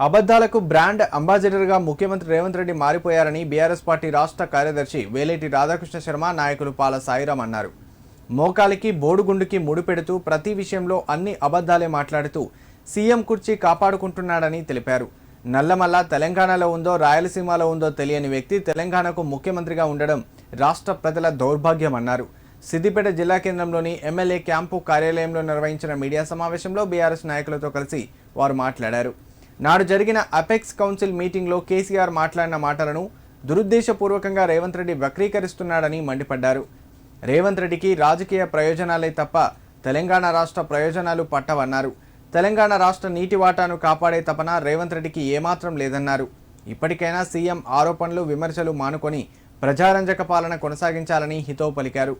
అబద్ధాలకు brand అంబాసిడర్గా ముఖ్యమంత్రి రేవంత్ రెడ్డి మారిపోయారని బీఆర్ఎస్ పార్టీ రాష్ట్ర కార్యదర్శి వేలేటి రాధాకృష్ణ శర్మ నాయకులు పాల సాయిరాం అన్నారు. మోకాలికి బోడుగుండుకి ముడిపెడుతూ ప్రతి విషయంలో అన్ని అబద్ధాలే మాట్లాడుతూ సీఎం కుర్చీ కాపాడుకుంటున్నాడని తెలిపారు. నల్లమల్ల తెలంగాణలో ఉందో రాయలసీమలో ఉందో తెలియని వ్యక్తి తెలంగాణకు ముఖ్యమంత్రిగా ఉండడం రాష్ట్ర ప్రజల దౌర్భాగ్యమన్నారు సిద్దిపేట జిల్లా కేంద్రంలోని ఎమ్మెల్యే క్యాంపు కార్యాలయంలో నిర్వహించిన మీడియా సమావేశంలో బీఆర్ఎస్ నాయకులతో కలిసి వారు మాట్లాడారు. నాడు జరిగిన అపెక్స్ కౌన్సిల్ మీటింగ్లో కేసీఆర్ మాట్లాడిన మాటలను దురుద్దేశపూర్వకంగా రేవంత్ రెడ్డి వక్రీకరిస్తున్నాడని మండిపడ్డారు. రేవంత్ రెడ్డికి రాజకీయ ప్రయోజనాలే తప్ప తెలంగాణ రాష్ట్ర ప్రయోజనాలు పట్టవన్నారు. తెలంగాణ రాష్ట్ర నీటి వాటాను కాపాడే తపన రేవంత్ రెడ్డికి ఏమాత్రం లేదన్నారు. ఇప్పటికైనా సీఎం ఆరోపణలు విమర్శలు మానుకొని ప్రజారంజక పాలన కొనసాగించాలని హితో పలికారు.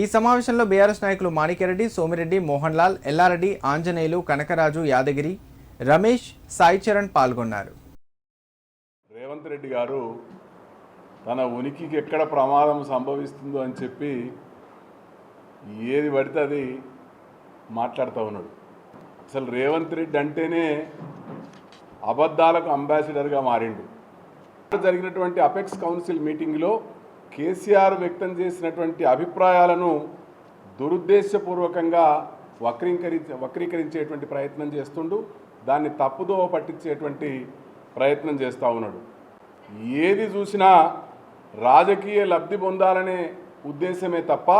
ఈ సమావేశంలో బీఆర్ఎస్ నాయకులు మాణిక్యరెడ్డి సోమిరెడ్డి మోహన్ లాల్ ఎల్లారెడ్డి ఆంజనేయులు కనకరాజు యాదగిరి రమేష్ సాయి చరణ్ పాల్గొన్నారు. రేవంత్ రెడ్డి గారు తన ఉనికికి ఎక్కడ ప్రమాదం సంభవిస్తుందో అని చెప్పి ఏది పడితే అది మాట్లాడుతూ ఉన్నాడు. అసలు రేవంత్ రెడ్డి అంటేనే అబద్ధాలకు అంబాసిడర్గా మారిండు. జరిగినటువంటి అపెక్స్ కౌన్సిల్ మీటింగ్లో కేసీఆర్ వ్యక్తం చేసినటువంటి అభిప్రాయాలను దురుద్దేశపూర్వకంగా వక్రీకరి వక్రీకరించేటువంటి ప్రయత్నం చేస్తుండు. దాన్ని తప్పుదోవ పట్టించేటువంటి ప్రయత్నం చేస్తూ ఉన్నాడు. ఏది చూసినా రాజకీయ లబ్ధి పొందాలనే ఉద్దేశమే తప్ప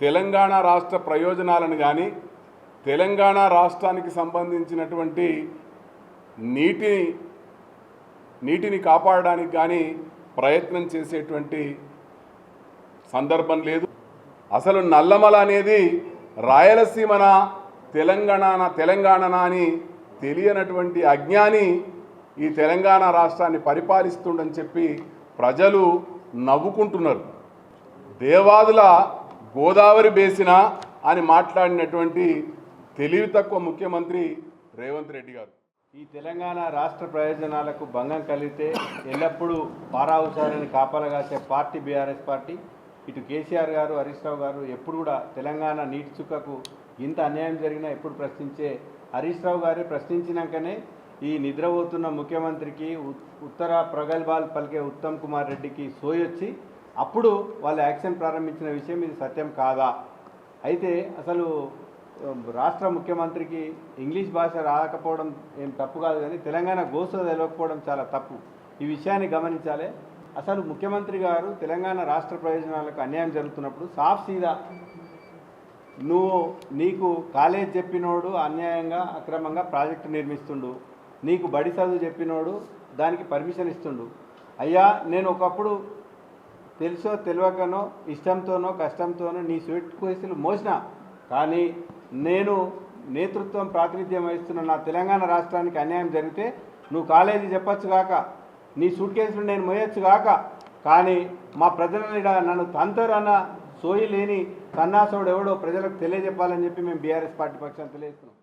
తెలంగాణ రాష్ట్ర ప్రయోజనాలను కానీ తెలంగాణ రాష్ట్రానికి సంబంధించినటువంటి నీటి నీటిని కాపాడడానికి కానీ ప్రయత్నం చేసేటువంటి సందర్భం లేదు. అసలు నల్లమల అనేది రాయలసీమన తెలంగాణ తెలంగాణనా అని తెలియనటువంటి అజ్ఞాని ఈ తెలంగాణ రాష్ట్రాన్ని పరిపాలిస్తుండని చెప్పి ప్రజలు నవ్వుకుంటున్నారు. దేవాదుల గోదావరి బేసిన అని మాట్లాడినటువంటి తెలివి తక్కువ ముఖ్యమంత్రి రేవంత్ రెడ్డి గారు. ఈ తెలంగాణ రాష్ట్ర ప్రయోజనాలకు భంగం కలిగితే ఎల్లప్పుడూ పారావుసారని కాపలగాసే పార్టీ బీఆర్ఎస్ పార్టీ. ఇటు కేసీఆర్ గారు హరీష్ రావు గారు ఎప్పుడు కూడా తెలంగాణ నీటి చుక్కకు ఇంత అన్యాయం జరిగినా ఎప్పుడు ప్రశ్నించే హరీష్ రావు గారే ప్రశ్నించినాకనే ఈ నిద్రపోతున్న ముఖ్యమంత్రికి ఉత్తర ప్రగల్భాలు పలికే ఉత్తమ్ కుమార్ రెడ్డికి సోయొచ్చి అప్పుడు వాళ్ళు యాక్షన్ ప్రారంభించిన విషయం ఇది సత్యం కాదా? అయితే అసలు రాష్ట్ర ముఖ్యమంత్రికి ఇంగ్లీష్ భాష రాకపోవడం ఏం తప్పు కాదు కానీ తెలంగాణ గోస తెలియకపోవడం చాలా తప్పు. ఈ విషయాన్ని గమనించాలి. అసలు ముఖ్యమంత్రి గారు తెలంగాణ రాష్ట్ర ప్రయోజనాలకు అన్యాయం జరుగుతున్నప్పుడు సాఫ్ సీదా నువ్వు నీకు కాలేజ్ చెప్పినోడు అన్యాయంగా అక్రమంగా ప్రాజెక్టు నిర్మిస్తుండు. నీకు బడి చదువు చెప్పినోడు దానికి పర్మిషన్ ఇస్తుండు. అయ్యా నేను ఒకప్పుడు తెలుసో తెలియకనో ఇష్టంతోనో కష్టంతోనో నీ స్వీట్ కేసులు మోసిన. కానీ నేను నేతృత్వం ప్రాతినిధ్యం వహిస్తున్న నా తెలంగాణ రాష్ట్రానికి అన్యాయం జరిగితే నువ్వు కాలేజీ చెప్పచ్చు కాక నీ సూట్ కేసులు నేను మోయొచ్చు కాక కానీ మా ప్రజల ఈడ నన్ను తంతరన్న సోయి లేని సన్నాసుడు ఎవడో ప్రజలకు తెలియజెప్పాలని చెప్పి మేము బీఆర్ఎస్ పార్టీ పక్షాన్ని తెలియజేస్తున్నాం.